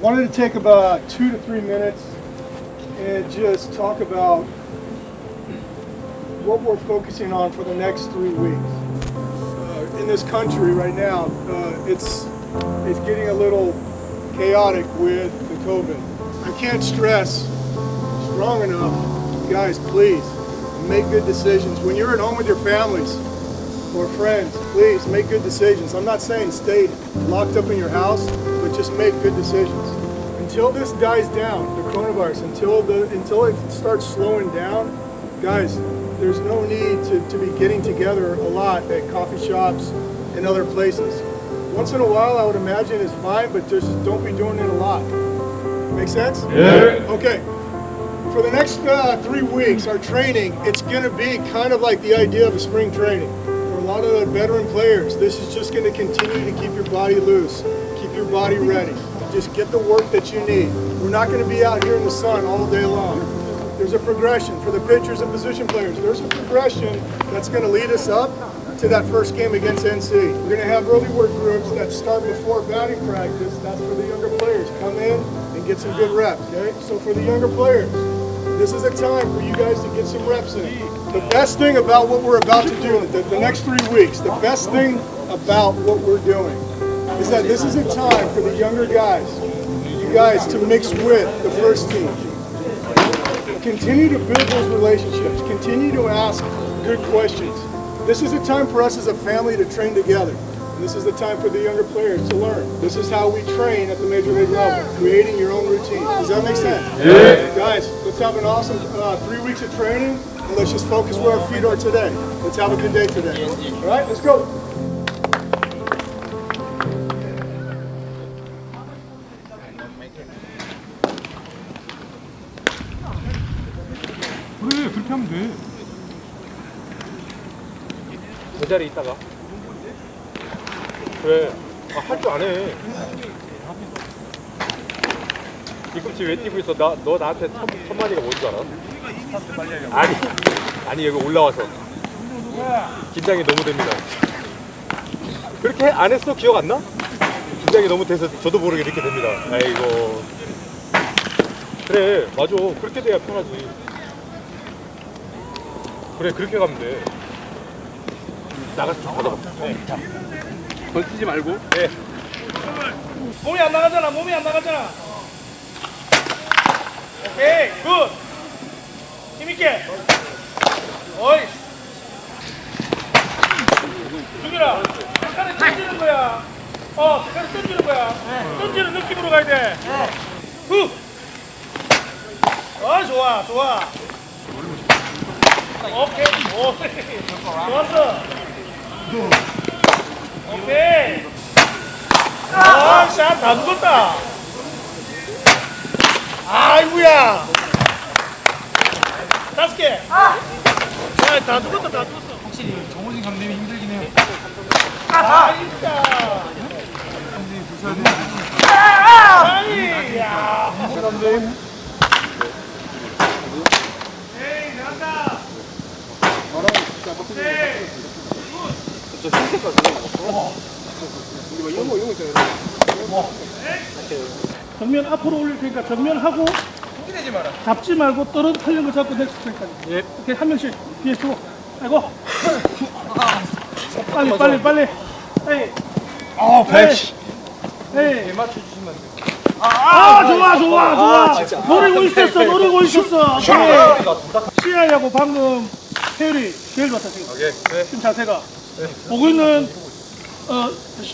wanted to take about two to three minutes and just talk about what we're focusing on for the next three weeks. Uh, in this country right now, uh, it's it's getting a little chaotic with the COVID. I can't stress strong enough, guys. Please make good decisions when you're at home with your families or friends. Please make good decisions. I'm not saying stay locked up in your house, just make good decisions. Until this dies down, the coronavirus, until the until it starts slowing down, guys, there's no need to, to be getting together a lot at coffee shops and other places. Once in a while, I would imagine is fine, but just don't be doing it a lot. Make sense? Yeah. Okay. For the next uh, three weeks, our training, it's going to be kind of like the idea of a spring training. For a lot of the veteran players, this is just going to continue to keep your body loose, body ready. Just get the work that you need. We're not going to be out here in the sun all day long. There's a progression for the pitchers and position players. There's a progression that's going to lead us up to that first game against NC. We're going to have early work groups that start before batting practice. That's for the younger players. Come in and get some good reps. Okay. So for the younger players, this is a time for you guys to get some reps in. The best thing about what we're about to do the, the next three weeks, the best thing about what we're doing is that this is a time for the younger guys, you guys to mix with the first team. Continue to build those relationships. Continue to ask good questions. This is a time for us as a family to train together. And this is the time for the younger players to learn. This is how we train at the major league level, creating your own routine. Does that make sense? Yeah. Guys, let's have an awesome uh, three weeks of training, and let's just focus where our feet are today. Let's have a good day today. All right, let's go. 그래 그렇게 하면 돼. 그 자리에 있다가 그래 아, 할 줄 아네 뒤꿈치 왜 뛰고 있어 나, 너 나한테 첫, 첫 마디가 뭔 줄 알아? 아니 아니 여기 올라와서 긴장이 너무 됩니다 그렇게 안 했어? 기억 안 나? 긴장이 너무 돼서 저도 모르게 이렇게 됩니다 아이고 그래 맞아 그렇게 돼야 편하지 그래 그렇게 가면 돼 나가서 좀 받아봐 걸치지 말고. 네. 몸이 안 나가잖아. 몸이 안 나가잖아. 오케이, 굿. 힘있게. 어이. 죽여라. 색깔을 던지는 거야. 어, 색깔을 던지는 거야. 던지는 느낌으로 가야 돼. 후. 어, 좋아, 좋아. 오케이, 오케이. 좋았어. 오케이. 아, 샷다 죽었다. 아이고야. 다섯 개. 야, 다 죽었다, 다 죽었어. 확실히 정호진 감독이 힘들긴 해요. 아, 진짜. 정면 앞으로 올릴 테니까 정면 하고 잡지 말고 떨어뜨리는 거 잡고 넥스트 트랙까지. 예. 오케이 한 명씩 뒤에 두고. 아이고. 빨리 빨리 빨리. 에이. 아 에이. 에이. 아, 좋아 좋아 좋아. 노리고 있었어 노리고 있었어. 시야하고 방금 태율이 제일 좋았다 지금. 오케이 네. 지금 자세가. 보고 있는 어,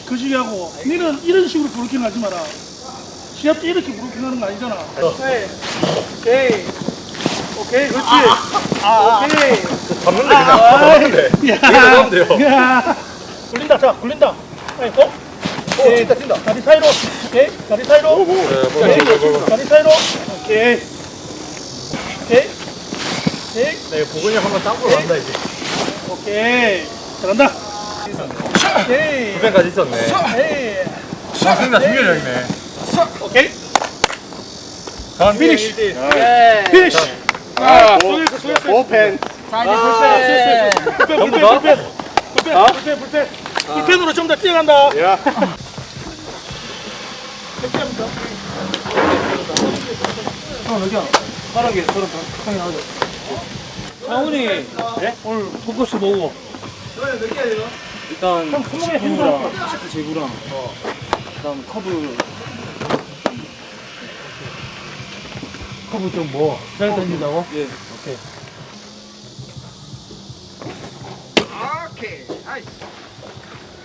그 시기하고 니는 이런 식으로 브로킹 하지 마라. 시합 때 이렇게 브로킹 하는 거 아니잖아. 오케이. 오케이. 오케이, 그렇지. 오케이. 잡는데 그냥 잡는데 야. 이거 넣으면 돼요 야. 굴린다, 자, 굴린다. 아이, 어? 오, 뛴다, 뛴다. 다리 사이로. 오케이. 다리 사이로. 오케이. 뭐, 뭐, 뭐. 다리 사이로. 오케이. 오케이. 오케이. 나 이거 보근이 한번 땅으로 간다 이제 오케이. 잘한다. 오케이. 후배까지 있었네 오케이. 아 승리다 승리형이네 오케이. 다음 피니쉬. 피니쉬 피니쉬. 아. 오펜. 아. 불펜, 전부 불펜, 다? 불펜. 불펜, 불펜, 불펜. 불펜으로 좀 더 뛰어간다. 야. 몇? 형 여기야. 빠르게 서로 편하게 하자. 장훈이 네? 오늘 포커스 뭐고? 일단 형 손목에 직구랑 힘 직구 제구랑 그다음 커브 커브 좀 뭐? 잘 던진다고? 예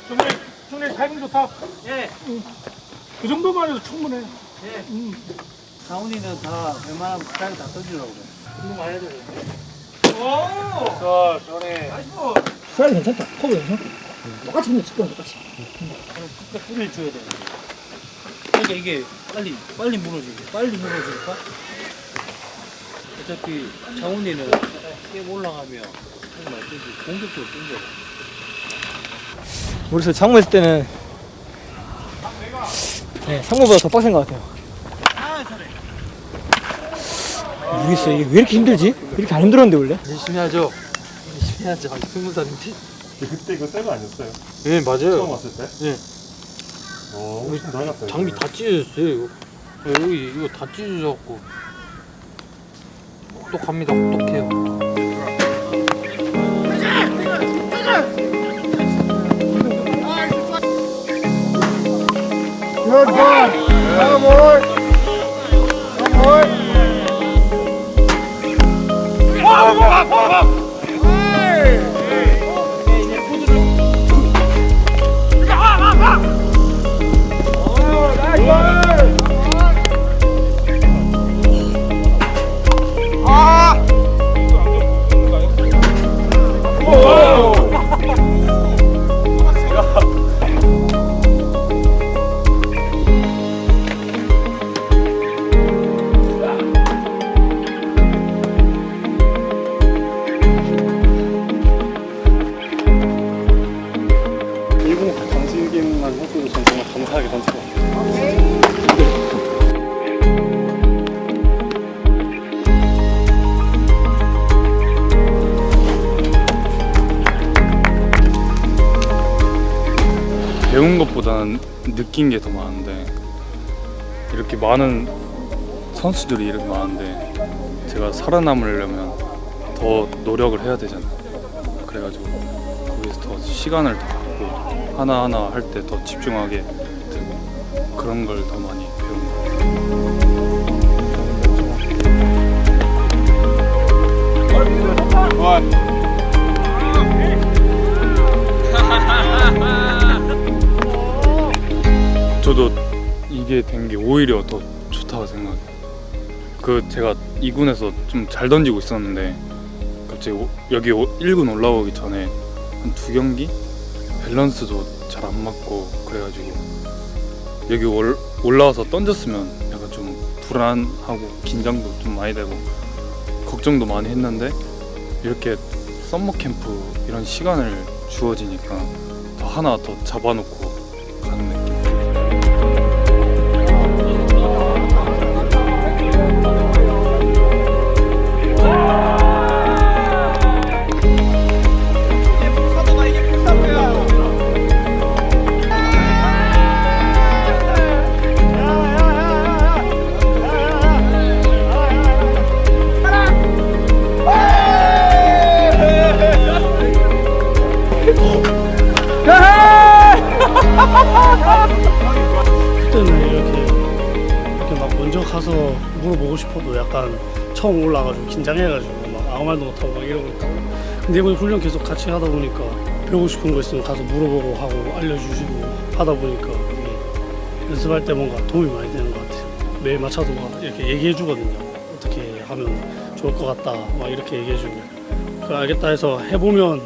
중리 중리 타이밍 좋다. 예. 그 정도만 해도 충분해. 장훈이는 다 웬만하면 스타일 다 던지려고 그래 운동 많이 해야 돼. 자 전에 스타일 괜찮다. 커브 괜찮다. 똑같이 근데 직관 똑같이. 끝까지 뿌리를 줘야 돼 그러니까 이게 빨리 빨리 무너지고 빨리 무너지니까 어차피 장훈이는 게 올라가면 정말 공격적으로 던져 모르겠어요. 창무 있을 때는 네, 상무보다 더 빡센 것 같아요. 모르겠어요. 이게 왜 이렇게 힘들지? 이렇게 안 힘들었는데 원래? 열심히 하죠 열심히 하죠 스무 살인데 그때 이거 새거 아니었어요? 예 맞아요 처음 왔을 때? 예. 어, 훨씬 더 해놨다. 장비 다 찢어졌어요 이거 야, 여기 이거 다 찢어져갖고 똑똑합니다 똑똑해요 배운 것보다는 느낀 게 더 많은데 이렇게 많은 선수들이 이렇게 많은데 제가 살아남으려면 더 노력을 해야 되잖아요. 그래가지고 거기서 더 시간을 더 갖고 하나하나 할 때 더 집중하게 되고 그런 걸 더 많이 배운 것 같아요. 저도 이게 된 게 오히려 더 좋다고 생각해요. 그 제가 2군에서 좀 잘 던지고 있었는데 갑자기 오- 여기 1군 올라오기 전에 한 두 경기 밸런스도 잘 안 맞고 그래가지고 여기 올, 올라와서 던졌으면 약간 좀 불안하고 긴장도 좀 많이 되고 걱정도 많이 했는데 이렇게 썸머 캠프 이런 시간을 주어지니까 더 하나 더 잡아놓고 가서 물어보고 싶어도 약간 처음 올라가지고 긴장해가지고 막 아무 말도 못하고 막 이러고 있다고. 근데 이번에 훈련 계속 같이 하다 보니까 배우고 싶은 거 있으면 가서 물어보고 하고 알려주시고 하다 보니까 연습할 때 뭔가 도움이 많이 되는 것 같아요. 매일 마차도 막 이렇게 얘기해 주거든요. 어떻게 하면 좋을 것 같다 막 이렇게 얘기해 주고 그 알겠다 해서 해보면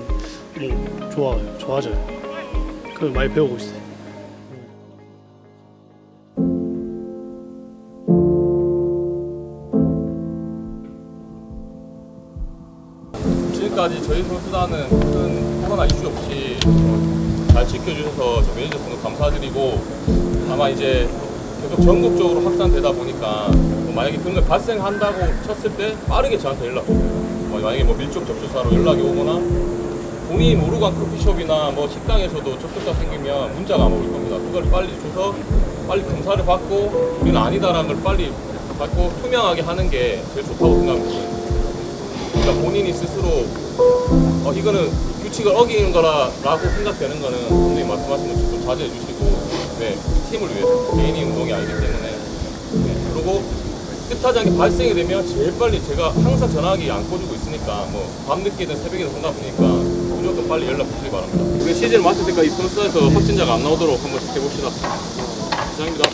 뭐 좋아요 좋아져요. 그 많이 배우고 있어요. 지금까지 저희 선수단은 큰 코로나 이슈 없이 어, 잘 지켜주셔서 저 매니저분도 감사드리고 아마 이제 계속 전국적으로 확산되다 보니까 뭐 만약에 그런 게 발생한다고 쳤을 때 빠르게 저한테 연락 주세요. 뭐 만약에 뭐 밀접 접촉사로 연락이 오거나 본인이 모르고 간 커피숍이나 뭐 식당에서도 접촉자 생기면 문자가 아마 올 겁니다. 그걸 빨리 줘서 빨리 검사를 받고 우리는 아니다라는 걸 빨리 밝고 투명하게 하는 게 제일 좋다고 생각합니다. 그러니까 본인이 스스로 어, 이거는 규칙을 어기는 거라고 생각되는 거는 선생님 말씀하신 것처럼 좀 자제해 주시고 네, 팀을 위해서 개인이 운동이 아니기 때문에 네, 그리고 뜻하지 않게 발생이 되면 제일 빨리 제가 항상 전화기 안 꽂고 있으니까 뭐 밤늦게든 새벽이든 상관없으니까 무조건 빨리 연락 주시기 바랍니다. 우리 시즌 마칠 때까지 선수에서 확진자가 안 나오도록 한 번씩 해봅시다. 이상입니다.